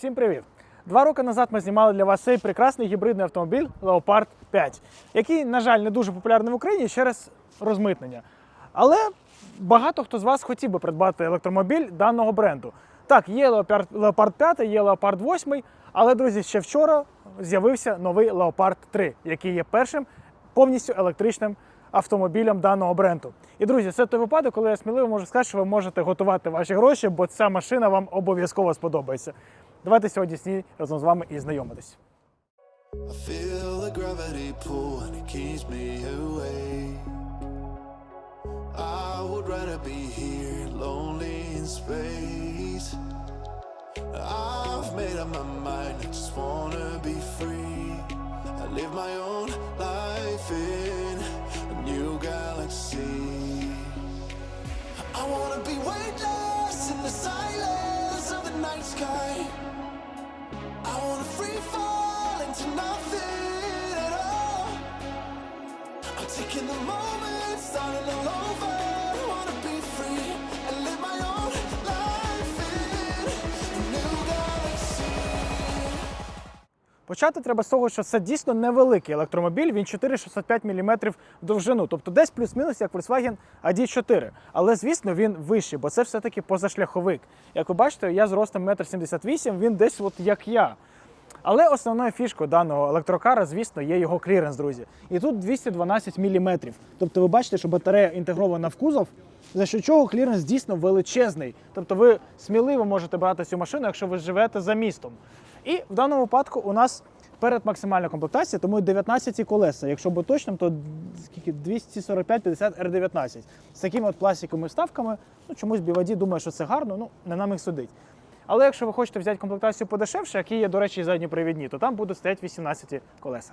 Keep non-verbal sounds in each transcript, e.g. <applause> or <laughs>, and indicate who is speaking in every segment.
Speaker 1: Всім привіт! Два роки назад ми знімали для вас цей прекрасний гібридний автомобіль Leopard 5, який, на жаль, не дуже популярний в Україні через розмитнення. Але багато хто з вас хотів би придбати електромобіль даного бренду. Так, є Leopard, Leopard 5, є Leopard 8, але, друзі, ще вчора з'явився новий Leopard 3, який є першим повністю електричним автомобілем даного бренду. І друзі, це той випадок, коли я сміливо можу сказати, що ви можете готувати ваші гроші, бо ця машина вам обов'язково сподобається. Давайте сьогодні з ній разом з вами і знайомитись.
Speaker 2: I feel the gravity pull and it keeps me away. I would rather be here, lonely in space. I've made up my mind, I just wanna be free. I live my own life in a new galaxy. I wanna be weightless in the silence of night sky. I wanna free fall into nothing at all. I'm taking the moment, starting all over. I wanna be free
Speaker 1: Почати треба з того, що це дійсно невеликий електромобіль, він 4,65 мм довжину, тобто десь плюс-мінус як Volkswagen ID4. Але звісно він вищий, бо це все-таки позашляховик. Як ви бачите, я з ростом 1,78 м, він десь от як я. Але основною фішкою даного електрокара, звісно, є його кліренс, друзі. І тут 212 мм. Тобто ви бачите, що батарея інтегрована в кузов, за що чого кліренс дійсно величезний. Тобто ви сміливо можете брати цю машину, якщо ви живете за містом. І в даному випадку у нас перед максимальна комплектація, тому 19 колеса. Якщо бути точним, то скільки 245-50 R19. З такими от пластиковими вставками. Ну, чомусь BYD думає, що це гарно, ну не нам їх судить. Але якщо ви хочете взяти комплектацію подешевше, які є, до речі, і задньопривідні, то там будуть стояти 18 колеса.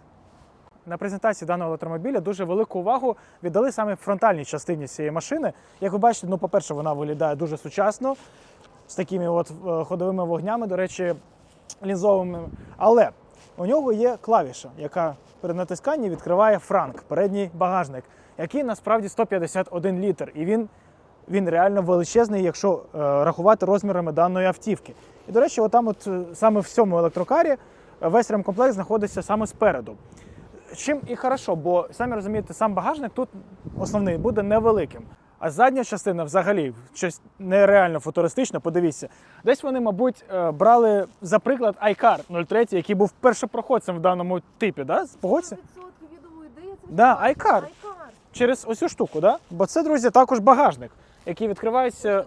Speaker 1: На презентації даного електромобіля дуже велику увагу віддали саме фронтальній частині цієї машини. Як ви бачите, ну, по-перше, вона виглядає дуже сучасно, з такими от е, ходовими вогнями, до речі, лінзовими. Але у нього є клавіша, яка при натисканні відкриває франк, передній багажник, який насправді 151 літр. І він він реально величезний, якщо е, рахувати розмірами даної автівки. І, до речі, отам, от е, саме в цьому електрокарі е, весь ремкомплект знаходиться саме спереду. Чим і хорошо, бо самі розумієте, сам багажник тут основний буде невеликим. А задня частина взагалі щось нереально футуристично. Подивіться, десь вони, мабуть, е, брали за приклад iCar 03, який був першопроходцем в даному типі. Да? Погодься?
Speaker 3: 100% я думаю, де я це
Speaker 1: Да, iCar.
Speaker 3: Айкар.
Speaker 1: через оцю штуку, да? бо це, друзі, також багажник, який відкривається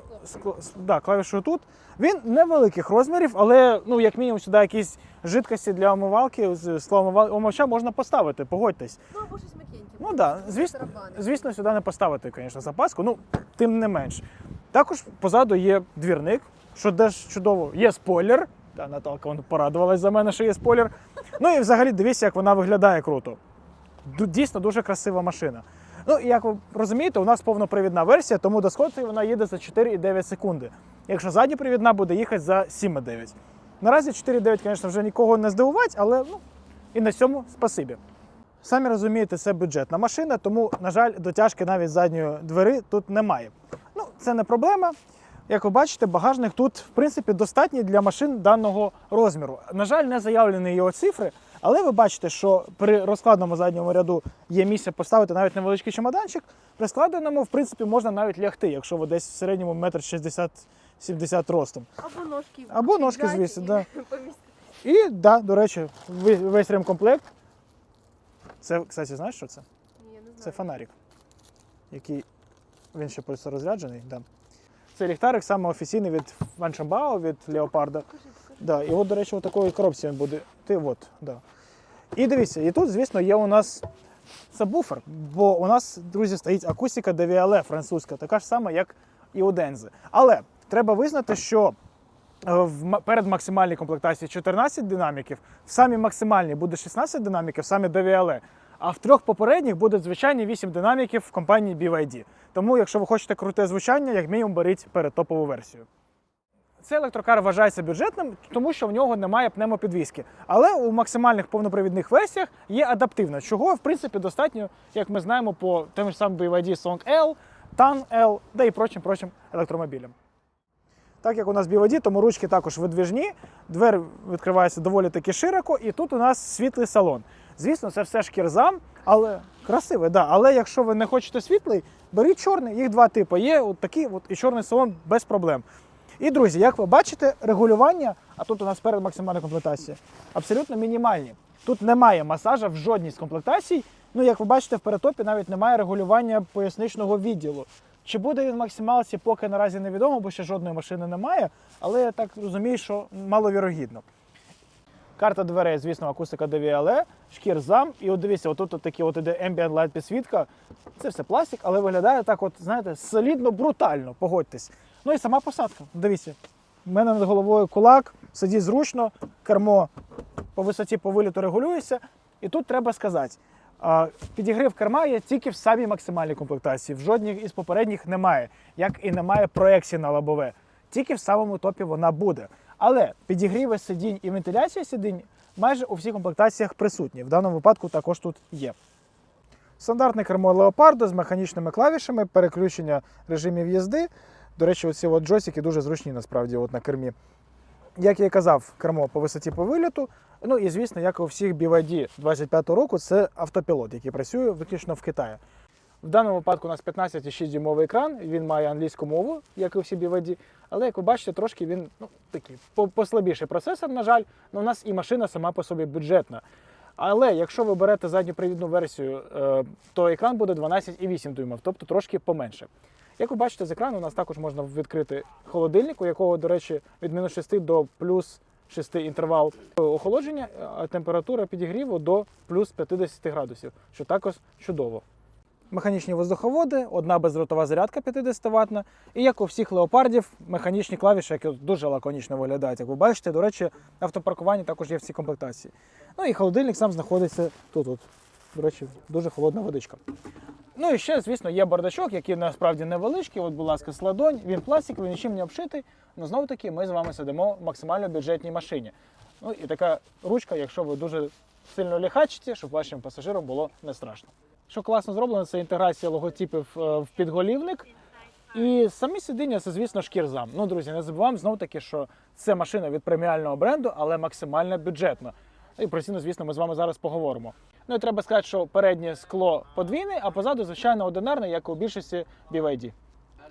Speaker 1: да, клавішою тут. Він невеликих розмірів, але ну, як мінімум сюди якісь жидкості для омивалки з омивача можна поставити, погодьтесь.
Speaker 3: Ну або щось м'якеньке.
Speaker 1: Ну так, да, звісно, звісно, сюди не поставити, звісно, запаску, ну, тим не менш. Також позаду є двірник, що теж чудово. Є спойлер. Та Наталка вон порадувалась за мене, що є спойлер. Ну і взагалі дивіться, як вона виглядає круто. Дійсно дуже красива машина. Ну, і як ви розумієте, у нас повнопривідна версія, тому до сходки вона їде за 4,9 секунди. Якщо задньопривідна буде їхати за 7,9. Наразі 4,9, звісно, вже нікого не здивувати, але ну, і на цьому спасибі. Самі розумієте, це бюджетна машина, тому, на жаль, дотяжки навіть задньої двери тут немає. Ну, це не проблема. Як ви бачите, багажник тут, в принципі, достатній для машин даного розміру. На жаль, не заявлені його цифри, але ви бачите, що при розкладному задньому ряду є місце поставити навіть невеличкий чемоданчик. При складеному, в принципі, можна навіть лягти, якщо ви десь в середньому метр 60-70 ростом.
Speaker 3: Або ножки.
Speaker 1: Або ножки, звісно, да. <laughs> І да, до речі, весь ремкомплект. Це, кстати, знаєш, що це?
Speaker 3: Ні, не знаю.
Speaker 1: Це фонарик, який він ще просто розряджений. Да. Це ліхтарик саме офіційний від Ваншамбао, від Леопарда. Да, і от, до речі, у такої коробці він буде. Ти от, да. І дивіться, і тут, звісно, є у нас сабвуфер, бо у нас, друзі, стоїть акустика DVLE французька, така ж сама, як і у Дензи. Але треба визнати, що е, в перед максимальній комплектації 14 динаміків, в самій максимальній буде 16 динаміків, саме DVLE, а в трьох попередніх буде звичайні 8 динаміків в компанії BYD. Тому, якщо ви хочете круте звучання, як мінімум беріть перед топову версію. Цей електрокар вважається бюджетним, тому що в нього немає пневмопідвіски. Але у максимальних повнопривідних версіях є адаптивна, чого в принципі достатньо, як ми знаємо, по тим ж самим BYD Song L, TAN L, да і прочим прочим електромобілям. Так як у нас BYD, тому ручки також видвіжні, двері відкриваються доволі таки широко, і тут у нас світлий салон. Звісно, це все шкірзам, але красивий, да. Але якщо ви не хочете світлий, беріть чорний. Їх два типи. Є от такий от і чорний салон без проблем. І друзі, як ви бачите, регулювання, а тут у нас перед максимальна комплектація, абсолютно мінімальні. Тут немає масажа в жодній з комплектацій. Ну, як ви бачите, в перетопі навіть немає регулювання поясничного відділу. Чи буде він в максималці, поки наразі невідомо, бо ще жодної машини немає, але я так розумію, що маловірогідно. Карта дверей, звісно, акустика DVLE, шкір зам. І от дивіться, отут от такі от іде ambient light підсвітка. Це все пластик, але виглядає так, от, знаєте, солідно, брутально, погодьтесь. Ну і сама посадка. Дивіться. У мене над головою кулак, сидіть зручно, кермо по висоті по виліту регулюється. І тут треба сказати, підігрів керма є тільки в самій максимальній комплектації. В жодній із попередніх немає, як і немає проекції на лобове. Тільки в самому топі вона буде. Але підігріви сидінь і вентиляція сидінь майже у всіх комплектаціях присутні. В даному випадку також тут є. Стандартне кермо Leopardo з механічними клавішами, переключення режимів їзди. До речі, оці от джойстики дуже зручні насправді от на кермі. Як я і казав, кермо по висоті по виліту. Ну і звісно, як і у всіх BYD 25 року, це автопілот, який працює виключно в Китаї. В даному випадку у нас 15,6 дюймовий екран, він має англійську мову, як і всі BYD, але як ви бачите, трошки він ну, такий послабіший процесор, на жаль, але у нас і машина сама по собі бюджетна. Але якщо ви берете задньопривідну версію, е, то екран буде 12,8 дюймів, тобто трошки поменше. Як ви бачите, з екрану у нас також можна відкрити холодильник, у якого, до речі, від мінус 6 до плюс 6 інтервал охолодження, а температура підігріву до плюс 50 градусів, що також чудово. Механічні воздуховоди, одна бездротова зарядка 50 ватна. І як у всіх леопардів, механічні клавіші, які дуже лаконічно виглядають. Як ви бачите, до речі, автопаркування також є в цій комплектації. Ну і холодильник сам знаходиться тут. От. До речі, дуже холодна водичка. Ну і ще, звісно, є бардачок, який насправді невеличкий. От, будь ласка, сладонь, він пластиковий, нічим не обшитий. Ну знову таки, ми з вами сидимо в максимально бюджетній машині. Ну і така ручка, якщо ви дуже сильно ліхачите, щоб вашим пасажирам було не страшно. Що класно зроблено, це інтеграція логотипів е, в підголівник. І самі сидіння це, звісно, шкірзам. Ну, друзі, не забуваємо знову таки, що це машина від преміального бренду, але максимально бюджетна. І про ціну, звісно, ми з вами зараз поговоримо. Ну і треба сказати, що переднє скло подвійне, а позаду, звичайно, одинарне, як у більшості BYD.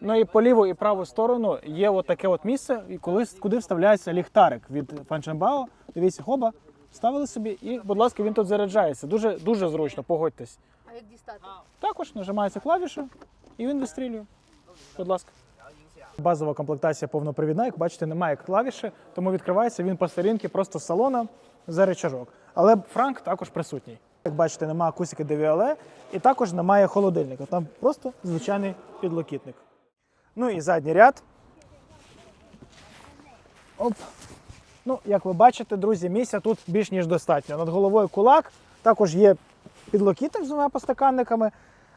Speaker 1: Ну і по ліву і праву сторону є от таке от місце, і коли, куди вставляється ліхтарик від Фанченбао. Дивіться, хоба, ставили собі, і, будь ласка, він тут заряджається. Дуже, дуже зручно, погодьтесь.
Speaker 3: А як дістати?
Speaker 1: Також нажимається клавіша і він вистрілює. Будь ласка. Базова комплектація повнопривідна, як бачите, немає клавіші, тому відкривається він по старінки просто з салона за рычажок. Але франк також присутній. Як бачите, немає акустики DVLE і також немає холодильника. Там просто звичайний підлокітник. Ну і задній ряд. Оп. Ну, як ви бачите, друзі, місця тут більш ніж достатньо. Над головою кулак, також є підлокітник з двома постаканниками,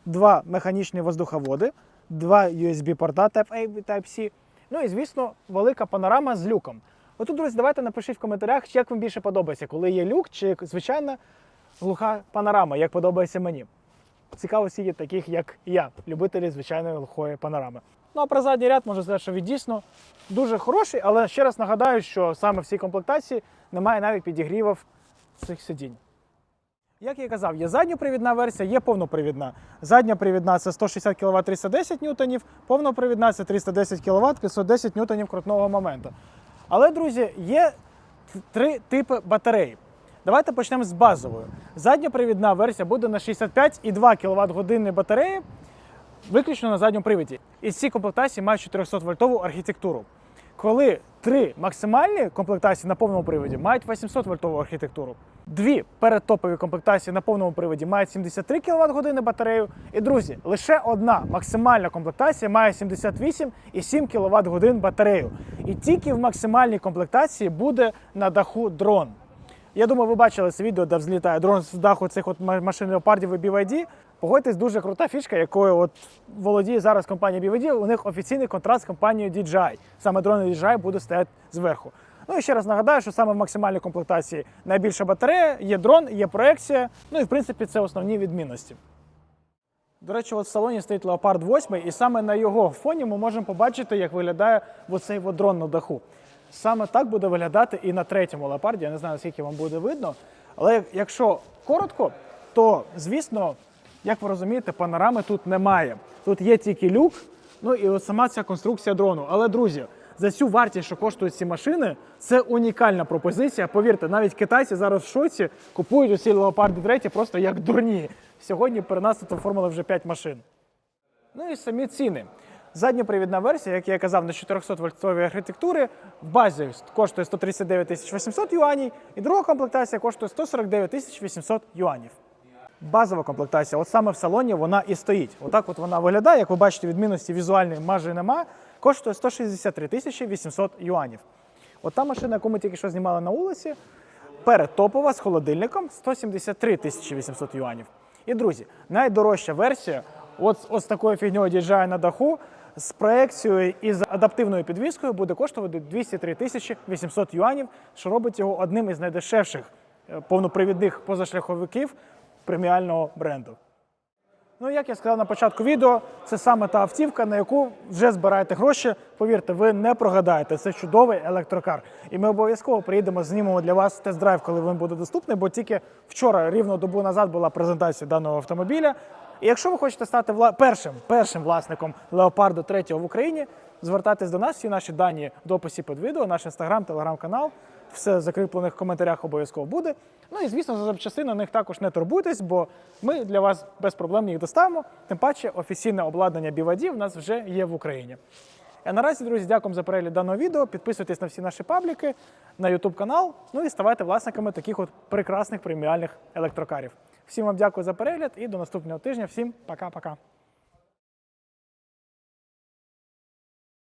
Speaker 1: два механічні воздуховоди, два USB-порта Type-A і Type-C. Ну і, звісно, велика панорама з люком. Отут, друзі, давайте напишіть в коментарях, як вам більше подобається, коли є люк чи звичайна глуха панорама, як подобається мені. Цікаво сидіти таких, як я, любителі звичайної глухої панорами. Ну а про задній ряд можу сказати, що він дійсно дуже хороший, але ще раз нагадаю, що саме в цій комплектації немає навіть підігрівів цих сидінь. Як я і казав, є задньопривідна версія, є повнопривідна. Задня привідна це 160 кВт 310 ньютонів, повнопривідна це 310 кВт 510 ньютонів крутного моменту. Але, друзі, є три типи батарей. Давайте почнемо з базової. Задньопривідна версія буде на 65,2 кВт години батареї, виключно на задньому привіді. І ці комплектації мають 400 вольтову архітектуру. Коли три максимальні комплектації на повному приводі мають 800 вольтову архітектуру. Дві передтопові комплектації на повному приводі мають 73 кВт години батарею. І друзі, лише одна максимальна комплектація має 78,7 кВт годин батарею. І тільки в максимальній комплектації буде на даху дрон. Я думаю, ви бачили це відео, де взлітає дрон з даху цих от ма- машин леопардів і BYD. Погодьтесь, дуже крута фішка, якою от володіє зараз компанія BYD. У них офіційний контракт з компанією DJI. Саме дрони DJI будуть стояти зверху. Ну і ще раз нагадаю, що саме в максимальній комплектації найбільша батарея, є дрон, є проекція. Ну і в принципі це основні відмінності. До речі, от в салоні стоїть Leopard 8, і саме на його фоні ми можемо побачити, як виглядає оцей дрон на даху. Саме так буде виглядати і на третьому леопарді. Я не знаю, скільки вам буде видно. Але якщо коротко, то звісно, як ви розумієте, панорами тут немає. Тут є тільки люк, ну і от сама ця конструкція дрону. Але друзі, за цю вартість, що коштують ці машини, це унікальна пропозиція. Повірте, навіть китайці зараз в шоці купують усі леопарди 3 просто як дурні. Сьогодні при нас тут оформили вже 5 машин. Ну і самі ціни. Задньопривідна версія, як я казав, на 400 вольтовій архітектури в базі коштує 139 тисяч 800 юанів, і друга комплектація коштує 149 тисяч 800 юанів. Базова комплектація, от саме в салоні вона і стоїть. Отак от вона виглядає, як ви бачите, відмінності візуальної майже нема, коштує 163 тисячі 800 юанів. От та машина, яку ми тільки що знімали на вулиці, передтопова з холодильником 173 тисячі 800 юанів. І друзі, найдорожча версія, от, от з такою фігньою DJI на даху, з проекцією і з адаптивною підвіскою буде коштувати 203 тисячі 800 юанів, що робить його одним із найдешевших е, повнопривідних позашляховиків преміального бренду. Ну, як я сказав на початку відео, це саме та автівка, на яку вже збираєте гроші. Повірте, ви не прогадаєте. Це чудовий електрокар. І ми обов'язково приїдемо, знімемо для вас тест-драйв, коли він буде доступний, бо тільки вчора, рівно добу назад, була презентація даного автомобіля. І якщо ви хочете стати вла... першим, першим власником Леопарду 3 в Україні, звертайтесь до нас, всі наші дані в дописі під відео, наш інстаграм, телеграм-канал. Все в закріплених коментарях обов'язково буде. Ну і звісно, за запчастини на них також не турбуйтесь, бо ми для вас без проблем їх доставимо. Тим паче, офіційне обладнання BYD в нас вже є в Україні. А наразі, друзі, дякую за перегляд даного відео. Підписуйтесь на всі наші пабліки, на YouTube канал. Ну і ставайте власниками таких от прекрасних преміальних електрокарів. Всім вам дякую за перегляд і до наступного тижня. Всім пока-пока.